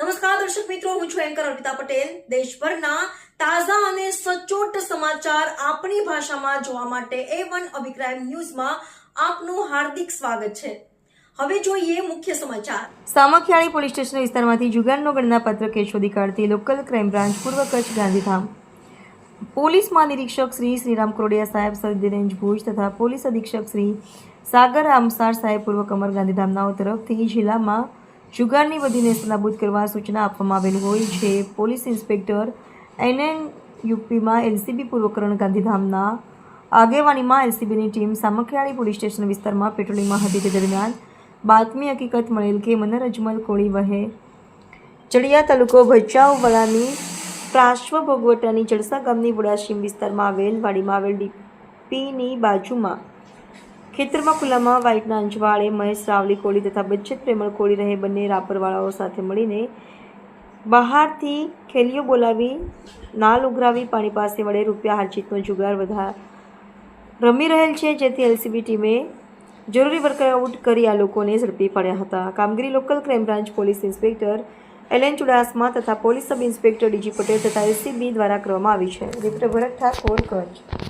નમસ્કાર, દર્શક મિત્રો, હું છું એન્કર અર્પિતા પટેલ. દેશભરના તાજા અને સચોટ સમાચાર આપણી ભાષામાં જોવા માટે એ વન અભિપ્રાય ન્યૂઝમાં આપનું હાર્દિક સ્વાગત છે. હવે જોઈએ મુખ્ય સમાચાર. સામખિયાળી પોલીસ સ્ટેશન વિસ્તારમાંથી જુગારનો ગણનાપત્ર પત્રકે શોધી કાઢતી લોકલ ક્રાઇમ બ્રાન્ચ પૂર્વ કચ્છ ગાંધીધામ. પોલીસ મહાનિરીક્ષક શ્રી શ્રીરામ કોડિયા સાહેબ સર્દી રેન્જ ભુજ તથા પોલીસ અધિક્ષક શ્રી સાગર આમસાર સાહેબ પૂર્વ કમર ગાંધીધામનાઓ તરફથી જિલ્લામાં જુગારની વધીને નેસ્તનાબૂદ કરવા સૂચના આપવામાં આવેલ હોય છે. પોલીસ ઇન્સ્પેક્ટર એનએન યુપીમાં એલસીબી પૂર્વકરણ ગાંધીધામના આગેવાનીમાં એલસીબીની ટીમ સામખિયાળી પોલીસ સ્ટેશન વિસ્તારમાં પેટ્રોલિંગમાં હતી. તે દરમિયાન બાતમી હકીકત મળેલ કે મનર અજમલ કોળી વહે ચડિયા તાલુકો ભચાઉ વડાની પ્રાશ્વ ભોગવટાની જડસા ગામની વડાશીમ વિસ્તારમાં આવેલ વાડીમાં આવેલ ડીપીની બાજુમાં ખેતરમાં ખુલ્લામાં વાઇટના અંજવાળે મહેશ રાવલી કોળી તથા બચ્ચત પ્રેમળ કોળી રહે બંને રાપરવાળાઓ સાથે મળીને બહારથી ખેલીઓ બોલાવી, નાલ ઉઘરાવી, પાણી પાસે વડે રૂપિયા હારજીતનો જુગાર વધા રમી રહેલ છે, જેથી એલસીબી ટીમે જરૂરી વર્કઆઉટ કરી આ લોકોને ઝડપી પડ્યા હતા. કામગીરી local crime branch police inspector LN Chudasama તથા police sub inspector DG Patel તથા એલસીબી દ્વારા કરવામાં આવી છે. રિપોર્ટર ભરત ઠાકોર, કચ્છ.